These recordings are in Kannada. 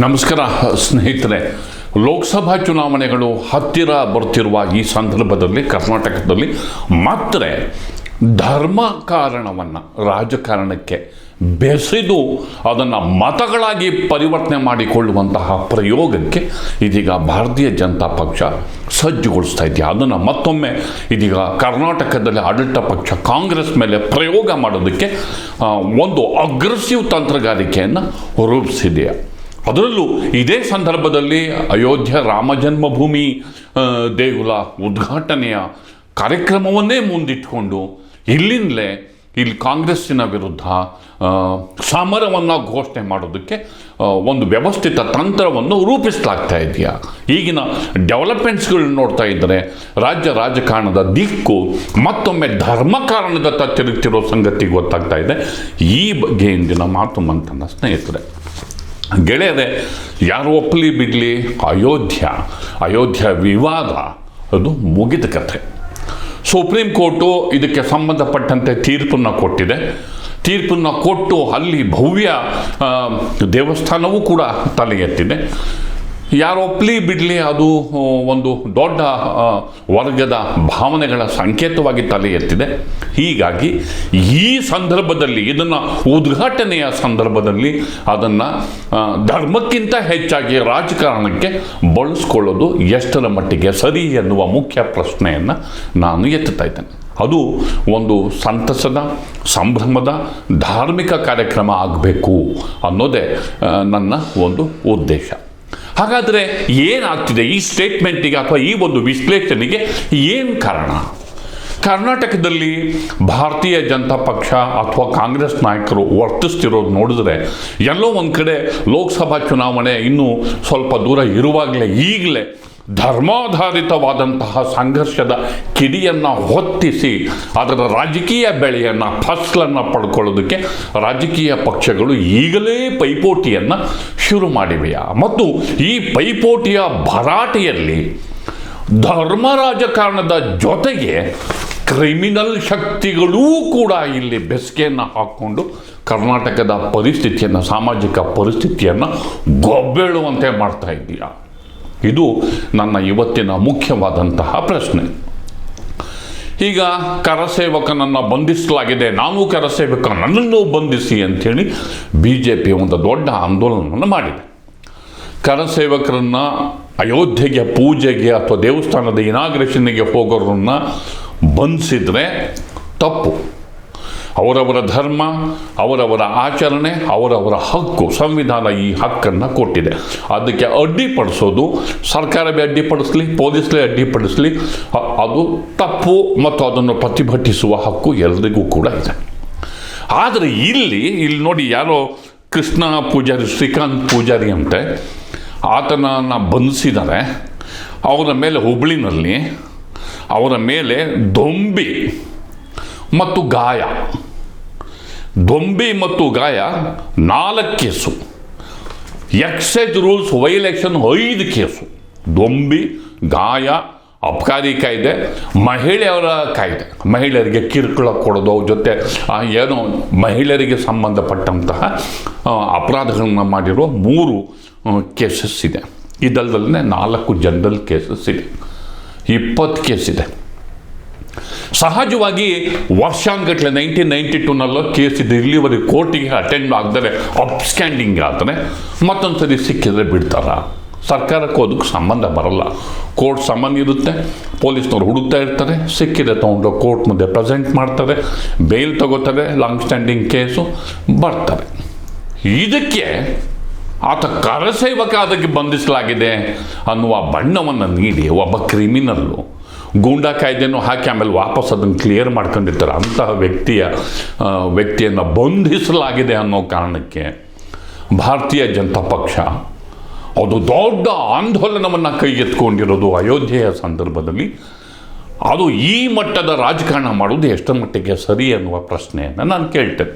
ನಮಸ್ಕಾರ, ಸ್ನೇಹಿತರೆ. ಲೋಕಸಭಾ ಚುನಾವಣೆಗಳು ಹತ್ತಿರ ಬರ್ತಿರುವ ಈ ಸಂದರ್ಭದಲ್ಲಿ, ಕರ್ನಾಟಕದಲ್ಲಿ ಮಾತ್ರ ಧರ್ಮ ಕಾರಣವನ್ನು, ರಾಜಕಾರಣಕ್ಕೆ ಬೆಸೆದು ಅದನ್ನು ಮತಗಳಾಗಿ ಪರಿವರ್ತನೆ ಮಾಡಿಕೊಳ್ಳುವಂತಹ ಪ್ರಯೋಗಕ್ಕೆ ಇದೀಗ ಭಾರತೀಯ ಜನತಾ ಪಕ್ಷ ಸಜ್ಜುಗೊಳಿಸ್ತಾ ಇದೆಯಾ? ಅದನ್ನು ಮತ್ತೊಮ್ಮೆ ಇದೀಗ ಕರ್ನಾಟಕದಲ್ಲಿ ಆಡಳಿತ ಪಕ್ಷ, ಕಾಂಗ್ರೆಸ್ ಮೇಲೆ ಪ್ರಯೋಗ ಮಾಡೋದಕ್ಕೆ ಒಂದು ಅಗ್ರೆಸಿವ್ ತಂತ್ರಗಾರಿಕೆಯನ್ನು ರೂಪಿಸಿದೆಯಾ? ಅದರಲ್ಲೂ ಇದೇ ಸಂದರ್ಭದಲ್ಲಿ ಅಯೋಧ್ಯೆ ರಾಮ ಜನ್ಮಭೂಮಿ ದೇಗುಲ ಉದ್ಘಾಟನೆಯ ಕಾರ್ಯಕ್ರಮವನ್ನೇ ಮುಂದಿಟ್ಕೊಂಡು ಇಲ್ಲಿಂದಲೇ ಇಲ್ಲಿ ಕಾಂಗ್ರೆಸ್ಸಿನ ವಿರುದ್ಧ ಸಮರವನ್ನು ಘೋಷಣೆ ಮಾಡೋದಕ್ಕೆ ಒಂದು ವ್ಯವಸ್ಥಿತ ತಂತ್ರವನ್ನು ರೂಪಿಸಲಾಗ್ತಾ ಇದೆಯಾ? ಈಗಿನ ಡೆವಲಪ್ಮೆಂಟ್ಸ್ಗಳನ್ನ ನೋಡ್ತಾ ಇದ್ದರೆ ರಾಜ್ಯ ರಾಜಕಾರಣದ ದಿಕ್ಕು ಮತ್ತೊಮ್ಮೆ ಧರ್ಮ ಕಾರಣದತ್ತ ತಿರುಗ್ತಿರೋ ಸಂಗತಿ ಗೊತ್ತಾಗ್ತಾ ಇದೆ. ಈ ಬಗ್ಗೆ ಇಂದಿನ ಮಾತು ಮಂತನ ಸ್ನೇಹಿತರೆ. ಗೆಳೆಯರೆ, ಯಾರು ಒಪ್ಪಲಿ ಬಿಡಲಿ? ಅಯೋಧ್ಯ. ಅಯೋಧ್ಯ ವಿವಾದ. ಅದು ಮುಗಿದ ಕಥೆ. ಸುಪ್ರೀಂ ಕೋರ್ಟು ಇದಕ್ಕೆ ಸಂಬಂಧಪಟ್ಟಂತೆ ತೀರ್ಪನ್ನು ಕೊಟ್ಟಿದೆ. ತೀರ್ಪನ್ನು ಕೊಟ್ಟು ಅಲ್ಲಿ ಭವ್ಯ ದೇವಸ್ಥಾನವೂ ಕೂಡ ತಲೆ ಎತ್ತಿದೆ. ಯಾರು ಒಪ್ಪಲಿ ಬಿಡಲಿ ಅದು ಒಂದು ದೊಡ್ಡ ವರ್ಗದ ಭಾವನೆಗಳ ಸಂಕೇತವಾಗಿ ತಲೆ ಎತ್ತಿದೆ. ಹೀಗಾಗಿ ಈ ಸಂದರ್ಭದಲ್ಲಿ, ಇದನ್ನು ಉದ್ಘಾಟನೆಯ ಸಂದರ್ಭದಲ್ಲಿ ಅದನ್ನು ಧರ್ಮಕ್ಕಿಂತ ಹೆಚ್ಚಾಗಿ ರಾಜಕಾರಣಕ್ಕೆ ಬಳಸ್ಕೊಳ್ಳೋದು ಎಷ್ಟರ ಮಟ್ಟಿಗೆ ಸರಿ ಎನ್ನುವ ಮುಖ್ಯ ಪ್ರಶ್ನೆಯನ್ನು ನಾನು ಎತ್ತುತ್ತಾ ಇದ್ದೇನೆ. ಅದು ಒಂದು ಸಂತಸದ, ಸಂಭ್ರಮದ, ಧಾರ್ಮಿಕ ಕಾರ್ಯಕ್ರಮ ಆಗಬೇಕು ಅನ್ನೋದೇ ನನ್ನ ಒಂದು ಉದ್ದೇಶ. ಹಾಗಾದರೆ ಏನಾಗ್ತಿದೆ? ಈ ಸ್ಟೇಟ್ಮೆಂಟಿಗೆ ಅಥವಾ ಈ ಒಂದು ವಿಶ್ಲೇಷಣೆಗೆ ಏನು ಕಾರಣ? ಕರ್ನಾಟಕದಲ್ಲಿ ಭಾರತೀಯ ಜನತಾ ಪಕ್ಷ ಅಥವಾ ಕಾಂಗ್ರೆಸ್ ನಾಯಕರು ವರ್ತಿಸ್ತಿರೋದು ನೋಡಿದ್ರೆ ಎಲ್ಲೋ ಒಂದು ಕಡೆ ಲೋಕಸಭಾ ಚುನಾವಣೆ ಇನ್ನೂ ಸ್ವಲ್ಪ ದೂರ ಇರುವಾಗಲೇ ಈಗಲೇ ಧರ್ಮಾಧಾರಿತವಾದಂತಹ ಸಂಘರ್ಷದ ಕಿಡಿಯನ್ನು ಹೊತ್ತಿಸಿ, ಅದರ ರಾಜಕೀಯ ಬೆಳೆಯನ್ನು, ಫಸಲನ್ನು ಪಡ್ಕೊಳ್ಳೋದಕ್ಕೆ ರಾಜಕೀಯ ಪಕ್ಷಗಳು ಈಗಲೇ ಪೈಪೋಟಿಯನ್ನು ಶುರು ಮಾಡಿವೆಯಾ? ಮತ್ತು ಈ ಪೈಪೋಟಿಯ ಭರಾಟೆಯಲ್ಲಿ ಧರ್ಮ ರಾಜಕಾರಣದ ಜೊತೆಗೆ ಕ್ರಿಮಿನಲ್ ಶಕ್ತಿಗಳೂ ಕೂಡ ಇಲ್ಲಿ ಬೆಸ್ಕೆಯನ್ನು ಹಾಕ್ಕೊಂಡು ಕರ್ನಾಟಕದ ಪರಿಸ್ಥಿತಿಯನ್ನು, ಸಾಮಾಜಿಕ ಪರಿಸ್ಥಿತಿಯನ್ನು ಗೊಬ್ಬೆಳುವಂತೆ ಮಾಡ್ತಾ ಇದೆಯಾ ಇದು ನನ್ನ ಇವತ್ತಿನ ಮುಖ್ಯವಾದಂತಹ ಪ್ರಶ್ನೆ. ಈಗ ಕರಸೇವಕನನ್ನು ಬಂಧಿಸಲಾಗಿದೆ, ನಾನು ಕರಸೇವಕ, ನನ್ನನ್ನು ಬಂಧಿಸಿ ಅಂಥೇಳಿ ಬಿ ಜೆ ಪಿ ಒಂದು ದೊಡ್ಡ ಆಂದೋಲನವನ್ನು ಮಾಡಿದೆ. ಕರಸೇವಕರನ್ನು ಅಯೋಧ್ಯೆಗೆ, ಪೂಜೆಗೆ ಅಥವಾ ದೇವಸ್ಥಾನದ ಇನಾಗ್ರೇಷನ್ಗೆ ಹೋಗೋರನ್ನು ಬಂಧಿಸಿದರೆ ತಪ್ಪು. ಅವರವರ ಧರ್ಮ, ಅವರವರ ಆಚರಣೆ, ಅವರವರ ಹಕ್ಕು, ಸಂವಿಧಾನ ಈ ಹಕ್ಕನ್ನು ಕೊಟ್ಟಿದೆ. ಅದಕ್ಕೆ ಅಡ್ಡಿಪಡಿಸೋದು, ಸರ್ಕಾರವೇ ಅಡ್ಡಿಪಡಿಸಲಿ, ಪೊಲೀಸ್ಲೇ ಅಡ್ಡಿಪಡಿಸಲಿ ಅದು ತಪ್ಪು ಮತ್ತು ಅದನ್ನು ಪ್ರತಿಭಟಿಸುವ ಹಕ್ಕು ಎಲ್ಲರಿಗೂ ಕೂಡ ಇದೆ. ಆದರೆ ಇಲ್ಲಿ ಇಲ್ಲಿ ನೋಡಿ ಯಾರೋ ಕೃಷ್ಣ ಪೂಜಾರಿ, ಶ್ರೀಕಾಂತ್ ಪೂಜಾರಿ ಅಂತೆ, ಆತನನ್ನು ಬಂಧಿಸಿದರೆ ಅವರ ಮೇಲೆ ಹುಬ್ಳಿನಲ್ಲಿ, ಅವರ ಮೇಲೆ ದೊಂಬಿ ಮತ್ತು ಗಾಯ. ದೊಂಬಿ ಮತ್ತು ಗಾಯ ನಾಲ್ಕು ಕೇಸು. ಎಕ್ಸೈಜ್ ರೂಲ್ಸ್ ವೈಲೇಷನ್ ಐದು ಕೇಸು. ದೊಂಬಿ ಗಾಯ, ಅಪಕಾರಿ ಕಾಯ್ದೆ, ಮಹಿಳೆಯರ ಕಾಯ್ದೆ. ಮಹಿಳೆಯರಿಗೆ ಕಿರುಕುಳ ಕೊಡೋದು ಜೊತೆ ಏನು ಮಹಿಳೆಯರಿಗೆ ಸಂಬಂಧಪಟ್ಟಂತಹ ಅಪರಾಧಗಳನ್ನು ಅಪರಾಧಗಳನ್ನ ಮಾಡಿರೋ ಮೂರು ಕೇಸಸ್ ಇದೆ. ಇದಲ್ಲದಲ್ಲೇ ನಾಲ್ಕು ಜನರಲ್ ಕೇಸಸ್ ಇದೆ. ಇಪ್ಪತ್ತು ಕೇಸ್ ಇದೆ ಸಹಜವಾಗಿ ವರ್ಷಾಂಗಟ್ಲೆ ನೈನ್ಟೀನ್ ನೈಂಟಿ ಟೂನಲ್ಲೋ ಕೇಸ್ ಇದೆ ಇಲ್ಲಿವರೆಗೆ ಕೋರ್ಟಿಗೆ ಅಟೆಂಡ್ ಆಗದರೆ ಅಪ್ಸ್ಟ್ಯಾಂಡಿಂಗ್ ಆದರೆ ಮತ್ತೊಂದು ಸರಿ ಸಿಕ್ಕಿದ್ರೆ ಬಿಡ್ತಾರ. ಸರ್ಕಾರಕ್ಕೂ ಅದಕ್ಕೆ ಸಂಬಂಧ ಬರಲ್ಲ. ಕೋರ್ಟ್ ಸಂಬಂಧ ಇರುತ್ತೆ, ಪೊಲೀಸ್ನವ್ರು ಹುಡುಕ್ತಾ ಇರ್ತಾರೆ ಸಿಕ್ಕಿದೆ ತೊಗೊಂಡು ಕೋರ್ಟ್ ಮುಂದೆ ಪ್ರೆಸೆಂಟ್ ಮಾಡ್ತಾರೆ ಬೇಲ್ ತಗೋತಾರೆ ಲಾಂಗ್ ಸ್ಟ್ಯಾಂಡಿಂಗ್ ಕೇಸು ಬರ್ತಾರೆ ಇದಕ್ಕೆ ಆತ ಕರಸೇವಕ ಅದಕ್ಕೆ ಬಂಧಿಸಲಾಗಿದೆ ಅನ್ನುವ ಬಣ್ಣವನ್ನು ನೀಡಿ, ಒಬ್ಬ ಕ್ರಿಮಿನಲ್ಲು ಗೂಂಡಾ ಕಾಯ್ದೆನೂ ಹಾಕಿ ಆಮೇಲೆ ವಾಪಸ್ ಅದನ್ನು ಕ್ಲಿಯರ್ ಮಾಡ್ಕೊಂಡಿರ್ತಾರೆ. ಅಂತಹ ವ್ಯಕ್ತಿಯ ವ್ಯಕ್ತಿಯನ್ನು ಬಂಧಿಸಲಾಗಿದೆ ಅನ್ನೋ ಕಾರಣಕ್ಕೆ ಭಾರತೀಯ ಜನತಾ ಪಕ್ಷ ಅದು ದೊಡ್ಡ ಆಂದೋಲನವನ್ನು ಕೈಗೆತ್ಕೊಂಡಿರೋದು ಅಯೋಧ್ಯೆಯ ಸಂದರ್ಭದಲ್ಲಿ. ಅದು ಈ ಮಟ್ಟದ ರಾಜಕಾರಣ ಮಾಡೋದು ಎಷ್ಟರ ಮಟ್ಟಿಗೆ ಸರಿ ಅನ್ನುವ ಪ್ರಶ್ನೆಯನ್ನು ನಾನು ಕೇಳ್ತೇನೆ.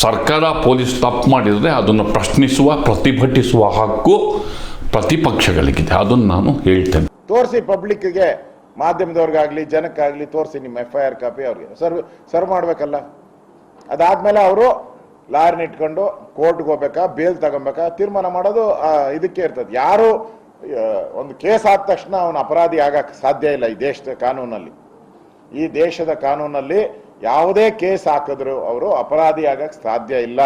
ಸರ್ಕಾರ, ಪೊಲೀಸ್ ತಪ್ಪು ಮಾಡಿದರೆ ಅದನ್ನು ಪ್ರಶ್ನಿಸುವ, ಪ್ರತಿಭಟಿಸುವ ಹಕ್ಕು ಪ್ರತಿಪಕ್ಷಗಳಿಗಿದೆ. ಅದನ್ನು ನಾನು ಹೇಳ್ತೇನೆ. ತೋರಿಸಿ ಪಬ್ಲಿಕ್ಗೆ, ಮಾಧ್ಯಮದವ್ರಿಗಾಗಲಿ, ಜನಕ್ಕಾಗಲಿ ತೋರಿಸಿ ನಿಮ್ಮ ಎಫ್ ಐ ಆರ್ ಕಾಪಿ ಅವ್ರಿಗೆ. ಸರ್ವ್ ಸರ್ವ್ ಮಾಡಬೇಕಲ್ಲ. ಅದಾದಮೇಲೆ ಅವರು ಲಾರಿನ ಇಟ್ಕೊಂಡು ಕೋರ್ಟ್ಗೆ ಹೋಗ್ಬೇಕಾ, ಬೇಲ್ ತಗೊಬೇಕಾ, ತೀರ್ಮಾನ ಮಾಡೋದು ಇದಕ್ಕೆ ಇರ್ತದೆ. ಯಾರು ಒಂದು ಕೇಸ್ ಆದ ತಕ್ಷಣ ಅವನು ಅಪರಾಧಿ ಆಗಕ್ಕೆ ಸಾಧ್ಯ ಇಲ್ಲ ಈ ದೇಶದ ಕಾನೂನಲ್ಲಿ. ಈ ದೇಶದ ಕಾನೂನಲ್ಲಿ ಯಾವುದೇ ಕೇಸ್ ಹಾಕಿದ್ರು ಅವರು ಅಪರಾಧಿ ಆಗಕ್ಕೆ ಸಾಧ್ಯ ಇಲ್ಲ.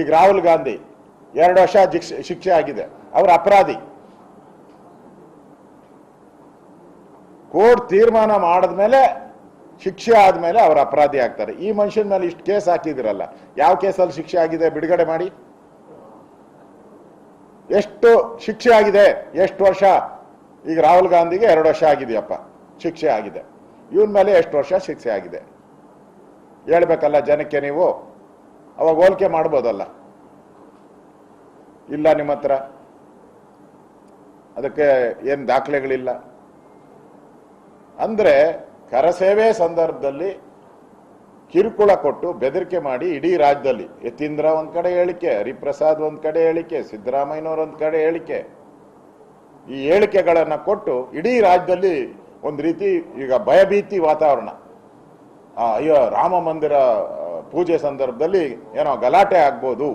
ಈಗ ರಾಹುಲ್ ಗಾಂಧಿ ಎರಡು ವರ್ಷ ಶಿಕ್ಷೆ ಶಿಕ್ಷೆ ಆಗಿದೆ. ಅವರು ಅಪರಾಧಿ. ಕೋರ್ಟ್ ತೀರ್ಮಾನ ಮಾಡಿದ್ಮೇಲೆ ಶಿಕ್ಷೆ ಆದ್ಮೇಲೆ ಅವರು ಅಪರಾಧಿ ಆಗ್ತಾರೆ. ಈ ಮನುಷ್ಯನ ಮೇಲೆ ಇಷ್ಟು ಕೇಸ್ ಹಾಕಿದಿರಲ್ಲ. ಯಾವ ಕೇಸಲ್ಲಿ ಶಿಕ್ಷೆ ಆಗಿದೆ ಬಿಡುಗಡೆ ಮಾಡಿ. ಎಷ್ಟು ಶಿಕ್ಷೆ ಆಗಿದೆ, ಎಷ್ಟು ವರ್ಷ? ಈಗ ರಾಹುಲ್ ಗಾಂಧಿಗೆ ಎರಡು ವರ್ಷ ಆಗಿದೆಯಪ್ಪ, ಶಿಕ್ಷೆ ಆಗಿದೆ. ಇವನ್ ಮೇಲೆ ಎಷ್ಟು ವರ್ಷ ಶಿಕ್ಷೆ ಆಗಿದೆ? ಹೇಳ್ಬೇಕಲ್ಲ ಜನಕ್ಕೆ ನೀವು? ಅವಾಗ ಹೋಲಿಕೆ ಮಾಡ್ಬೋದಲ್ಲ. ಇಲ್ಲ ನಿಮ್ಮ ಹತ್ರ ಅದಕ್ಕೆ ಏನು ದಾಖಲೆಗಳಿಲ್ಲ. ಅಂದ್ರೆ ಕರಸೇವೆ ಸಂದರ್ಭದಲ್ಲಿ ಕಿರುಕುಳ ಕೊಟ್ಟು ಬೆದರಿಕೆ ಮಾಡಿ ಇಡೀ ರಾಜ್ಯದಲ್ಲಿ, ಯತೀಂದ್ರ ಒಂದ್ ಕಡೆ ಹೇಳಿಕೆ, ಹರಿಪ್ರಸಾದ್ ಒಂದ್ ಕಡೆ ಹೇಳಿಕೆ, ಸಿದ್ದರಾಮಯ್ಯನವ್ರ ಒಂದ್ ಕಡೆ ಹೇಳಿಕೆ, ಈ ಹೇಳಿಕೆಗಳನ್ನ ಕೊಟ್ಟು ಇಡೀ ರಾಜ್ಯದಲ್ಲಿ ಒಂದ್ ರೀತಿ ಈಗ ಭಯಭೀತಿ ವಾತಾವರಣ. ಅಯ್ಯೋ, ರಾಮ ಮಂದಿರ ಪೂಜೆ ಸಂದರ್ಭದಲ್ಲಿ ಏನೋ ಗಲಾಟೆ ಆಗ್ಬೋದು.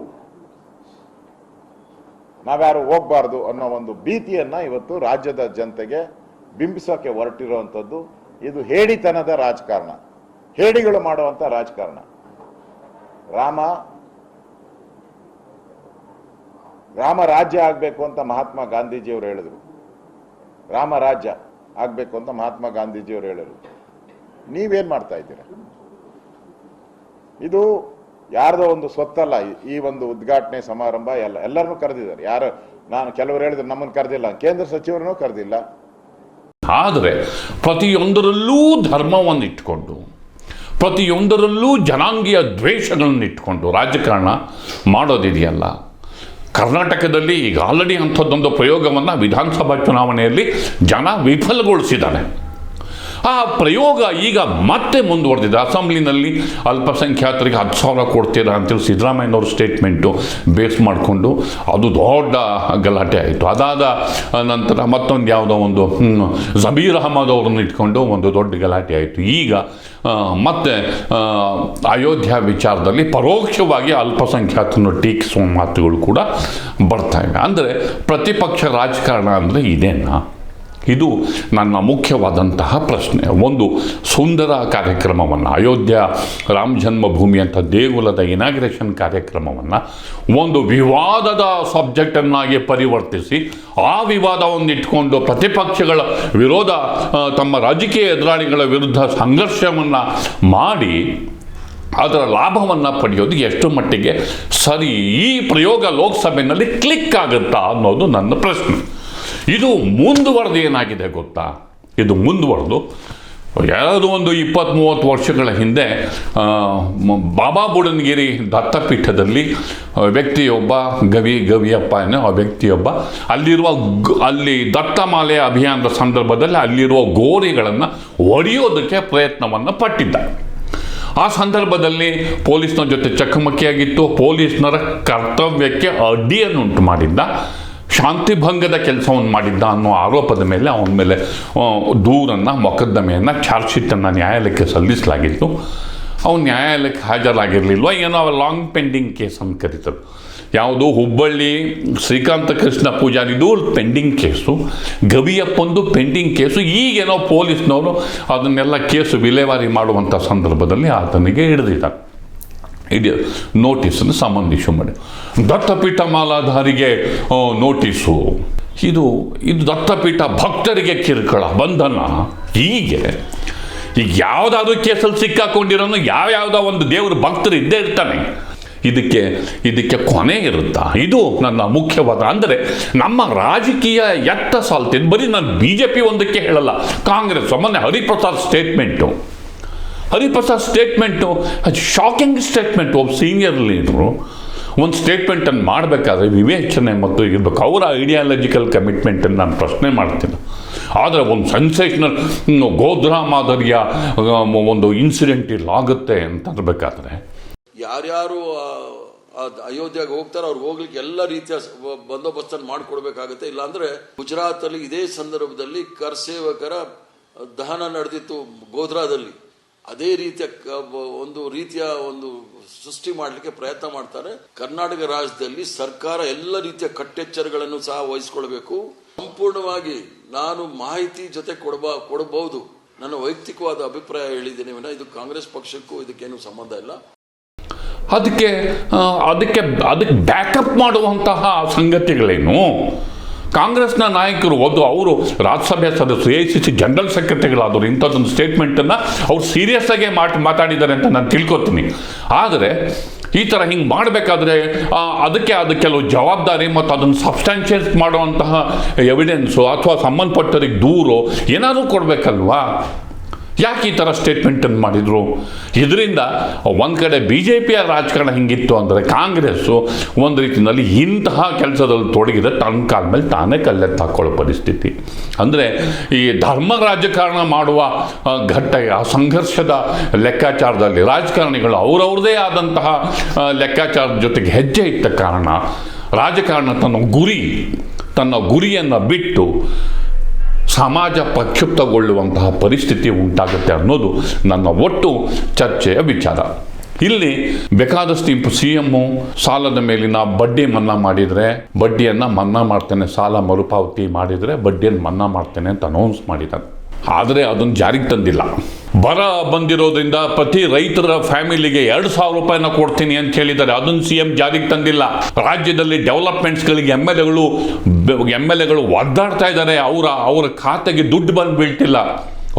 ನಾವ್ಯಾರು ಹೋಗ್ಬಾರ್ದು ಅನ್ನೋ ಒಂದು ಭೀತಿಯನ್ನ ಇವತ್ತು ರಾಜ್ಯದ ಜನತೆಗೆ ಬಿಂಬಿಸೋಕೆ ಹೊರಟಿರುವಂಥದ್ದು ಇದು ಹೇಡಿತನದ ರಾಜಕಾರಣ. ಹೇಡಿಗಳು ಮಾಡುವಂಥ ರಾಜಕಾರಣ. ರಾಮ ರಾಮ ರಾಜ್ಯ ಆಗಬೇಕು ಅಂತ ಮಹಾತ್ಮ ಗಾಂಧೀಜಿಯವರು ಹೇಳಿದರು. ರಾಮ ರಾಜ್ಯ ಆಗಬೇಕು ಅಂತ ಮಹಾತ್ಮ ಗಾಂಧೀಜಿಯವರು ಹೇಳಿದರು. ನೀವೇನು ಮಾಡ್ತಾ ಇದ್ದೀರ? ಇದು ಯಾರ್ದೋ ಒಂದು ಸ್ವತ್ತಲ್ಲ, ಈ- ಈ ಒಂದು ಉದ್ಘಾಟನೆ ಸಮಾರಂಭ ಎಲ್ಲ ಎಲ್ಲರನ್ನೂ ಕರೆದಿದ್ದಾರೆ. ಯಾರು ನಾನು ಕೆಲವರು ಹೇಳಿದ್ರು ನಮ್ಮನ್ನು ಕರೆದಿಲ್ಲ, ಕೇಂದ್ರ ಸಚಿವರನ್ನೂ ಕರೆದಿಲ್ಲ. ಆದರೆ ಪ್ರತಿಯೊಂದರಲ್ಲೂ ಧರ್ಮವನ್ನು ಇಟ್ಕೊಂಡು ಪ್ರತಿಯೊಂದರಲ್ಲೂ ಜನಾಂಗೀಯ ದ್ವೇಷಗಳನ್ನು ಇಟ್ಕೊಂಡು ರಾಜಕಾರಣ ಮಾಡೋದಿದೆಯಲ್ಲ. ಕರ್ನಾಟಕದಲ್ಲಿ ಈಗ ಆಲ್ರೆಡಿ ಅಂಥದ್ದೊಂದು ಪ್ರಯೋಗವನ್ನು ವಿಧಾನಸಭಾ ಚುನಾವಣೆಯಲ್ಲಿ ಜನ ವಿಫಲಗೊಳಿಸಿದ್ದಾರೆ. ಆ ಪ್ರಯೋಗ ಈಗ ಮತ್ತೆ ಮುಂದುವರೆದಿದೆ. ಅಸೆಂಬ್ಲಿನಲ್ಲಿ ಅಲ್ಪಸಂಖ್ಯಾತರಿಗೆ ಹತ್ತು ಸಾವಿರ ಕೊಡ್ತೀರಾ ಅಂತೇಳಿ ಸಿದ್ದರಾಮಯ್ಯನವ್ರ ಸ್ಟೇಟ್ಮೆಂಟು ಬೇಸ್ ಮಾಡಿಕೊಂಡು ಅದು ದೊಡ್ಡ ಗಲಾಟೆ ಆಯಿತು. ಅದಾದ ನಂತರ ಮತ್ತೊಂದು ಯಾವುದೋ ಒಂದು ಜಬೀರ್ ಅಹಮದ್ ಅವ್ರನ್ನ ಇಟ್ಕೊಂಡು ಒಂದು ದೊಡ್ಡ ಗಲಾಟೆ ಆಯಿತು. ಈಗ ಮತ್ತೆ ಅಯೋಧ್ಯ ವಿಚಾರದಲ್ಲಿ ಪರೋಕ್ಷವಾಗಿ ಅಲ್ಪಸಂಖ್ಯಾತರನ್ನು ಟೀಕಿಸುವ ಮಾತುಗಳು ಕೂಡ ಬರ್ತಾ ಇವೆ. ಅಂದರೆ ಪ್ರತಿಪಕ್ಷ ರಾಜಕಾರಣ ಅಂದರೆ ಇದೇನಾ? ಇದು ನನ್ನ ಮುಖ್ಯವಾದಂತಹ ಪ್ರಶ್ನೆ. ಒಂದು ಸುಂದರ ಕಾರ್ಯಕ್ರಮವನ್ನು, ಅಯೋಧ್ಯ ರಾಮ ಜನ್ಮಭೂಮಿ ಅಂತ ದೇಗುಲದ ಇನಾಗ್ರೇಷನ್ ಕಾರ್ಯಕ್ರಮವನ್ನು, ಒಂದು ವಿವಾದದ ಸಬ್ಜೆಕ್ಟನ್ನಾಗಿ ಪರಿವರ್ತಿಸಿ, ಆ ವಿವಾದವನ್ನು ಇಟ್ಕೊಂಡು ಪ್ರತಿಪಕ್ಷಗಳ ವಿರೋಧ ತಮ್ಮ ರಾಜಕೀಯ ಎದುರಾಳಿಗಳ ವಿರುದ್ಧ ಸಂಘರ್ಷವನ್ನು ಮಾಡಿ, ಅದರ ಲಾಭವನ್ನು ಪಡೆಯೋದು ಎಷ್ಟು ಮಟ್ಟಿಗೆ ಸರಿ ಈ ಪ್ರಯೋಗ ಲೋಕಸಭೆಯಲ್ಲಿ ಕ್ಲಿಕ್ ಆಗುತ್ತಾ ಅನ್ನೋದು ನನ್ನ ಪ್ರಶ್ನೆ. ಇದು ಮುಂದುವರೆದು ಏನಾಗಿದೆ ಗೊತ್ತಾ? ಇದು ಮುಂದುವರೆದು. ಯಾವುದೋ ಒಂದು ಇಪ್ಪತ್ತ್ ಮೂವತ್ತು ವರ್ಷಗಳ ಹಿಂದೆ ಬಾಬಾ ಬುಡನ್ಗಿರಿ ದತ್ತಪೀಠದಲ್ಲಿ ವ್ಯಕ್ತಿಯೊಬ್ಬ, ಗವಿ, ಗವಿಯಪ್ಪ ಅನ್ನೋ ಆ ವ್ಯಕ್ತಿಯೊಬ್ಬ, ಅಲ್ಲಿರುವ ಅಲ್ಲಿ ದತ್ತಮಾಲೆ ಅಭಿಯಾನದ ಸಂದರ್ಭದಲ್ಲಿ ಅಲ್ಲಿರುವ ಗೋರಿಗಳನ್ನು ಒಡೆಯೋದಕ್ಕೆ ಪ್ರಯತ್ನವನ್ನು ಪಟ್ಟಿದ್ದ. ಆ ಸಂದರ್ಭದಲ್ಲಿ ಪೊಲೀಸ್ನ ಜೊತೆ ಚಕಮಕಿಯಾಗಿತ್ತು. ಪೊಲೀಸ್ನರ ಕರ್ತವ್ಯಕ್ಕೆ ಅಡ್ಡಿಯನ್ನುಂಟು ಮಾಡಿದ್ದ. ಶಾಂತಿಭಂಗದ ಕೆಲಸವನ್ನು ಮಾಡಿದ್ದ ಅನ್ನೋ ಆರೋಪದ ಮೇಲೆ ಅವನ ಮೇಲೆ ದೂರನ್ನು, ಮೊಕದ್ದಮೆಯನ್ನು, ಚಾರ್ಜ್ ಶೀಟನ್ನು ನ್ಯಾಯಾಲಯಕ್ಕೆ ಸಲ್ಲಿಸಲಾಗಿತ್ತು. ಅವನು ನ್ಯಾಯಾಲಯಕ್ಕೆ ಹಾಜರಾಗಿರಲಿಲ್ವ? ಏನೋ ಲಾಂಗ್ ಪೆಂಡಿಂಗ್ ಕೇಸ್ ಅಂತ ಕರೀತಾರೆ. ಯಾವುದು ಹುಬ್ಬಳ್ಳಿ, ಶ್ರೀಕಾಂತ ಕೃಷ್ಣ ಪೂಜಾರಿದು ಪೆಂಡಿಂಗ್ ಕೇಸು ಗವಿಯಪ್ಪಂದು ಪೆಂಡಿಂಗ್ ಕೇಸು ಈಗೇನೋ ಪೊಲೀಸ್ನವರು ಅದನ್ನೆಲ್ಲ ಕೇಸು ವಿಲೇವಾರಿ ಮಾಡುವಂಥ ಸಂದರ್ಭದಲ್ಲಿ ಆತನಿಗೆ ಹಿಡಿದಿದ್ದಾರೆ. ಇದು ನೋಟಿಸನ್ನು ಸಂಬಂಧ ಇಶ್ಯೂ ಮಾಡಿ. ದತ್ತಪೀಠ ಮಾಲಾಧಾರಿಗೆ ನೋಟಿಸು ಇದು ಇದು ದತ್ತಪೀಠ ಭಕ್ತರಿಗೆ ಕಿರುಕುಳ, ಬಂಧನ. ಹೀಗೆ, ಈಗ ಯಾವುದಾದ್ರೂ ಕೇಸಲ್ಲಿ ಸಿಕ್ಕಾಕೊಂಡಿರೋನು ಯಾವ್ಯಾವುದೋ ಒಂದು ದೇವ್ರ ಭಕ್ತರು ಇದ್ದೇ ಇರ್ತಾನೆ. ಇದಕ್ಕೆ ಇದಕ್ಕೆ ಕೊನೆ ಇರುತ್ತಾ? ಇದು ನನ್ನ ಮುಖ್ಯವಾದ, ಅಂದರೆ ನಮ್ಮ ರಾಜಕೀಯ ಎತ್ತ ಸಾಲ್ತಿದ್ದು. ಬರೀ ನಾನು ಬಿ ಜೆ ಪಿ ಒಂದಕ್ಕೆ ಹೇಳಲ್ಲ, ಕಾಂಗ್ರೆಸ್, ಮೊನ್ನೆ ಹರಿಪ್ರಸಾದ್ ಸ್ಟೇಟ್ಮೆಂಟು ಹರಿಪ್ರಸಾದ್ ಸ್ಟೇಟ್ಮೆಂಟು ಅದು ಶಾಕಿಂಗ್ ಸ್ಟೇಟ್ಮೆಂಟ್ ಒಬ್ಬ ಸೀನಿಯರ್ ಲೀಡ್ರು ಒಂದು ಸ್ಟೇಟ್ಮೆಂಟನ್ನು ಮಾಡಬೇಕಾದ್ರೆ ವಿವೇಚನೆ ಮತ್ತು ಇರಬೇಕು ಅವರ ಐಡಿಯಾಲಜಿಕಲ್ ಕಮಿಟ್ಮೆಂಟನ್ನು ನಾನು ಪ್ರಶ್ನೆ ಮಾಡ್ತೀನಿ. ಆದರೆ ಒಂದು ಸೆನ್ಸೇಷನಲ್ ಗೋಧ್ರಾ ಮಾದರಿಯ ಒಂದು ಇನ್ಸಿಡೆಂಟ್ ಇಲ್ಲಾಗುತ್ತೆ ಅಂತ ಅನ್ಬೇಕಾದ್ರೆ. ಯಾರ್ಯಾರು ಅಯೋಧ್ಯೆಗೆ ಹೋಗ್ತಾರೋ ಅವ್ರಿಗೆ ಹೋಗ್ಲಿಕ್ಕೆ ಎಲ್ಲ ರೀತಿಯ ಬಂದೋಬಸ್ತನ್ನು ಮಾಡಿಕೊಡ್ಬೇಕಾಗುತ್ತೆ. ಇಲ್ಲಾಂದ್ರೆ ಗುಜರಾತ್ ಅಲ್ಲಿ ಇದೇ ಸಂದರ್ಭದಲ್ಲಿ ಕರ್ಸೇವಕರ ದಹನ ನಡೆದಿತ್ತು ಗೋಧ್ರಾದಲ್ಲಿ. ಅದೇ ರೀತಿಯ ಒಂದು ರೀತಿಯ ಒಂದು ಸೃಷ್ಟಿ ಮಾಡಲಿಕ್ಕೆ ಪ್ರಯತ್ನ ಮಾಡ್ತಾರೆ. ಕರ್ನಾಟಕ ರಾಜ್ಯದಲ್ಲಿ ಸರ್ಕಾರ ಎಲ್ಲ ರೀತಿಯ ಕಟ್ಟೆಚ್ಚರಗಳನ್ನು ಸಹ ವಹಿಸಿಕೊಳ್ಬೇಕು. ಸಂಪೂರ್ಣವಾಗಿ ನಾನು ಮಾಹಿತಿ ಜೊತೆ ಕೊಡಬ ಕೊಡಬಹುದು ನನ್ನ ವೈಯಕ್ತಿಕವಾದ ಅಭಿಪ್ರಾಯ ಹೇಳಿದ್ದೇನೆ ವಿನ ಇದು ಕಾಂಗ್ರೆಸ್ ಪಕ್ಷಕ್ಕೂ ಇದಕ್ಕೇನು ಸಂಬಂಧ ಇಲ್ಲ. ಅದಕ್ಕೆ ಅದಕ್ಕೆ ಅದಕ್ಕೆ ಬ್ಯಾಕಪ್ ಮಾಡುವಂತಹ ಸಂಗತಿಗಳೇನು? ಕಾಂಗ್ರೆಸ್ನ ನಾಯಕರು ಒಂದು ಅವರು ರಾಜ್ಯಸಭೆ ಸದಸ್ಯರು ಎ ಸಿ ಸಿ ಜನರಲ್ ಸೆಕ್ರೆಟರಿಗಳಾದವರು ಇಂಥದ್ದೊಂದು ಸ್ಟೇಟ್ಮೆಂಟನ್ನು ಅವ್ರು ಸೀರಿಯಸ್ ಆಗಿ ಮಾಡಿ ಮಾತಾಡಿದ್ದಾರೆ ಅಂತ ನಾನು ತಿಳ್ಕೊತೀನಿ. ಆದರೆ ಈ ಥರ ಹಿಂಗೆ ಮಾಡಬೇಕಾದ್ರೆ ಅದಕ್ಕೆ ಅದು ಕೆಲವು ಜವಾಬ್ದಾರಿ ಮತ್ತು ಅದನ್ನು ಸಬ್ಸ್ಟಾನ್ಷಿಯೇಟ್ ಮಾಡುವಂತಹ ಎವಿಡೆನ್ಸು ಅಥವಾ ಸಂಬಂಧಪಟ್ಟವ್ರಿಗೆ ದೂರು ಏನಾದರೂ ಕೊಡಬೇಕಲ್ವಾ? ಯಾಕೆ ಈ ಥರ ಸ್ಟೇಟ್ಮೆಂಟನ್ನು ಮಾಡಿದರು? ಇದರಿಂದ ಒಂದು ಕಡೆ ಬಿ ಜೆ ಪಿಯ ರಾಜಕಾರಣ ಹಿಂಗಿತ್ತು ಅಂದರೆ ಕಾಂಗ್ರೆಸ್ಸು ಒಂದು ರೀತಿಯಲ್ಲಿ ಇಂತಹ ಕೆಲಸದಲ್ಲಿ ತೊಡಗಿದ ತನ್ನ ಕಾಲ ಮೇಲೆ ತಾನೇ ಕಲ್ಲೆತ್ತು ಹಾಕೊಳ್ಳೋ ಪರಿಸ್ಥಿತಿ. ಅಂದರೆ ಈ ಧರ್ಮ ರಾಜಕಾರಣ ಮಾಡುವ ಘಟ್ಟ, ಆ, ಸಂಘರ್ಷದ ಲೆಕ್ಕಾಚಾರದಲ್ಲಿ ರಾಜಕಾರಣಿಗಳು ಅವರವ್ರದೇ ಆದಂತಹ ಲೆಕ್ಕಾಚಾರದ ಜೊತೆಗೆ ಹೆಜ್ಜೆ ಇಟ್ಟ ಕಾರಣ ರಾಜಕಾರಣ ತನ್ನ ಗುರಿ, ತನ್ನ ಗುರಿಯನ್ನು ಬಿಟ್ಟು ಸಮಾಜ ಪ್ರಕ್ಷುಬ್ಧಗೊಳ್ಳುವಂತಹ ಪರಿಸ್ಥಿತಿ ಉಂಟಾಗುತ್ತೆ ಅನ್ನೋದು ನನ್ನ ಒಟ್ಟು ಚರ್ಚೆಯ ವಿಚಾರ. ಇಲ್ಲಿ ಬೇಕಾದಷ್ಟು ಸಿ ಎಮ್ಮು ಸಾಲದ ಮೇಲಿನ ಬಡ್ಡಿ ಮನ್ನಾ ಮಾಡಿದರೆ, ಬಡ್ಡಿಯನ್ನು ಮನ್ನಾ ಮಾಡ್ತೇನೆ, ಸಾಲ ಮರುಪಾವತಿ ಮಾಡಿದರೆ ಬಡ್ಡಿಯನ್ನು ಮನ್ನಾ ಮಾಡ್ತೇನೆ ಅಂತ ಅನೌನ್ಸ್ ಮಾಡಿದ್ದಾರೆ. ಆದರೆ ಅದನ್ನು ಜಾರಿಗೆ ತಂದಿಲ್ಲ. ಬರ ಬಂದಿರೋದ್ರಿಂದ ಪ್ರತಿ ರೈತರ ಫ್ಯಾಮಿಲಿಗೆ ಎರಡು ಸಾವಿರ ರೂಪಾಯಿನ ಕೊಡ್ತೀನಿ ಅಂತ ಹೇಳಿದ್ದಾರೆ. ಅದನ್ನು ಸಿ ಎಂ ಜಾರಿಗೆ ತಂದಿಲ್ಲ. ರಾಜ್ಯದಲ್ಲಿ ಡೆವಲಪ್ಮೆಂಟ್ಸ್ಗಳಿಗೆ ಎಂ ಎಲ್ ಎಗಳು ಎಂ ಎಲ್ ಎಗಳು ಒದ್ದಾಡ್ತಾ ಇದ್ದಾರೆ. ಅವರ ಅವರ ಖಾತೆಗೆ ದುಡ್ಡು ಬಂದು ಬೀಳ್ತಿಲ್ಲ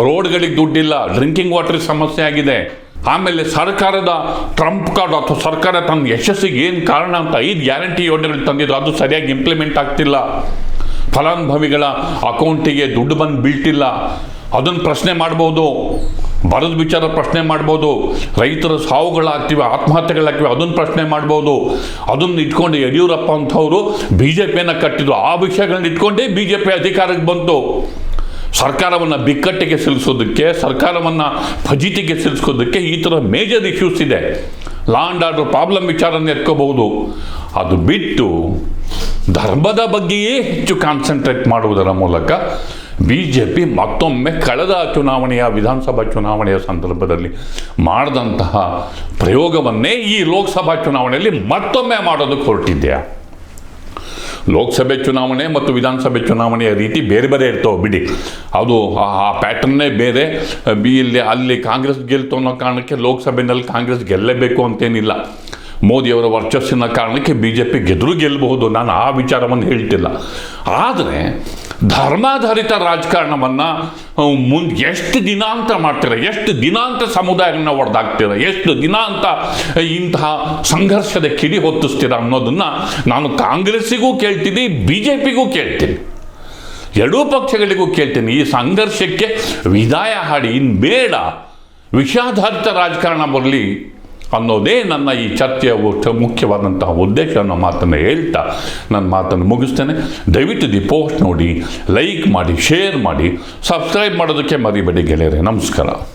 ರೋಡ್ಗಳಿಗೆ ದುಡ್ಡಿಲ್ಲ. ಡ್ರಿಂಕಿಂಗ್ ವಾಟರ್ ಸಮಸ್ಯೆ ಆಗಿದೆ. ಆಮೇಲೆ ಸರ್ಕಾರದ ಟ್ರಂಪ್ ಕಾರ್ಡ್ ಅಥವಾ ಸರ್ಕಾರ ತನ್ನ ಯಶಸ್ಸಿಗೆ ಏನು ಕಾರಣ ಅಂತ ಐದು ಗ್ಯಾರಂಟಿ ಯೋಜನೆಗಳು ತಂದಿದ್ರು. ಅದು ಸರಿಯಾಗಿ ಇಂಪ್ಲಿಮೆಂಟ್ ಆಗ್ತಿಲ್ಲ. ಫಲಾನುಭವಿಗಳ ಅಕೌಂಟಿಗೆ ದುಡ್ಡು ಬಂದು ಬೀಳ್ತಿಲ್ಲ ಅದನ್ನು ಪ್ರಶ್ನೆ ಮಾಡ್ಬೋದು, ಬರದ ವಿಚಾರ ಪ್ರಶ್ನೆ ಮಾಡ್ಬೋದು, ರೈತರ ಸಾವುಗಳಾಗ್ತಿವೆ, ಆತ್ಮಹತ್ಯೆಗಳಾಗ್ತಿವೆ, ಅದನ್ನು ಪ್ರಶ್ನೆ ಮಾಡ್ಬೋದು. ಅದನ್ನು ಇಟ್ಕೊಂಡು ಯಡಿಯೂರಪ್ಪ ಅಂಥವರು ಬಿ ಜೆ ಪಿಯನ್ನು ಕಟ್ಟಿದ್ರು. ಆ ವಿಷಯಗಳನ್ನ ಇಟ್ಕೊಂಡೇ ಬಿ ಜೆ ಪಿ ಅಧಿಕಾರಕ್ಕೆ ಬಂತು. ಸರ್ಕಾರವನ್ನು ಬಿಕ್ಕಟ್ಟಿಗೆ ಸಿಲ್ಸೋದಕ್ಕೆ, ಸರ್ಕಾರವನ್ನು ಫಜೀತಿಗೆ ಸಿಲುಸೋದಕ್ಕೆ ಈ ಥರ ಮೇಜರ್ ಇಶ್ಯೂಸ್ ಇದೆ. ಲಾ ಆರ್ಡರ್ ಪ್ರಾಬ್ಲಮ್ ವಿಚಾರನ ಎತ್ಕೋಬಹುದು. ಅದು ಬಿಟ್ಟು ಧರ್ಮದ ಬಗ್ಗೆಯೇ ಹೆಚ್ಚು ಕಾನ್ಸಂಟ್ರೇಟ್ ಮಾಡುವುದರ ಮೂಲಕ ಬಿ ಜೆ ಪಿ ಮತ್ತೊಮ್ಮೆ ಕಳೆದ ಚುನಾವಣೆಯ ವಿಧಾನಸಭಾ ಚುನಾವಣೆಯ ಸಂದರ್ಭದಲ್ಲಿ ಮಾಡಿದಂತಹ ಪ್ರಯೋಗವನ್ನೇ ಈ ಲೋಕಸಭಾ ಚುನಾವಣೆಯಲ್ಲಿ ಮತ್ತೊಮ್ಮೆ ಮಾಡೋದಕ್ಕೆ ಹೊರಟಿದ್ದೆಯಾ ಲೋಕಸಭೆ ಚುನಾವಣೆ ಮತ್ತು ವಿಧಾನಸಭೆ ಚುನಾವಣೆಯ ರೀತಿ ಬೇರೆ ಬೇರೆ ಇರ್ತವೆ, ಬಿಡಿ. ಅದು ಆ- ಪ್ಯಾಟರ್ನೇ ಬೇರೆ. ಬಿ, ಇಲ್ಲಿ, ಅಲ್ಲಿ ಕಾಂಗ್ರೆಸ್ ಗೆಲ್ತು ಅನ್ನೋ ಕಾರಣಕ್ಕೆ ಲೋಕಸಭೆಯಲ್ಲಿ ಕಾಂಗ್ರೆಸ್ ಗೆಲ್ಲಬೇಕು ಅಂತೇನಿಲ್ಲ. ಮೋದಿಯವರ ವರ್ಚಸ್ಸಿನ ಕಾರಣಕ್ಕೆ ಬಿ ಜೆ ಪಿ ಗೆದ್ರು ಗೆಲ್ಲಬಹುದು. ನಾನು ಆ ವಿಚಾರವನ್ನು ಹೇಳ್ತಿಲ್ಲ. ಆದರೆ ಧರ್ಮಾಧಾರಿತ ರಾಜಕಾರಣವನ್ನು ಮುಂದೆ ಎಷ್ಟು ದಿನ ಅಂತ ಮಾಡ್ತೀರ, ಎಷ್ಟು ದಿನ ಅಂತ ಸಮುದಾಯಗಳನ್ನ ಒಡೆದಾಗ್ತೀರ ಎಷ್ಟು ದಿನ ಅಂತ ಇಂತಹ ಸಂಘರ್ಷದ ಕಿಡಿ ಹೊತ್ತಿಸ್ತೀರ ಅನ್ನೋದನ್ನು ನಾನು ಕಾಂಗ್ರೆಸ್ಸಿಗೂ ಕೇಳ್ತೀನಿ ಬಿ ಜೆ ಪಿಗೂ ಕೇಳ್ತೀನಿ. ಎರಡೂ ಪಕ್ಷಗಳಿಗೂ ಕೇಳ್ತೀನಿ. ಈ ಸಂಘರ್ಷಕ್ಕೆ ವಿದಾಯ ಹಾಡಿ. ಇನ್ನು ಬೇಡ. ವಿಷಾಧಾರಿತ ರಾಜಕಾರಣ ಬರಲಿ. ಅನ್ನೋದೇ ನನ್ನ ಈ ಚರ್ಚೆಯ ಮುಖ್ಯವಾದಂತಹ ಉದ್ದೇಶ. ಅನ್ನೋ ಮಾತನ್ನು ಹೇಳ್ತಾ ನನ್ನ ಮಾತನ್ನು ಮುಗಿಸ್ತೇನೆ. ದಯವಿಟ್ಟು ದಿ ಪೋಸ್ಟ್ ನೋಡಿ, ಲೈಕ್ ಮಾಡಿ, ಶೇರ್ ಮಾಡಿ, ಸಬ್ಸ್ಕ್ರೈಬ್ ಮಾಡೋದಕ್ಕೆ ಮರಿಬೇಡಿ ಗೆಳೆಯರೆ. ನಮಸ್ಕಾರ.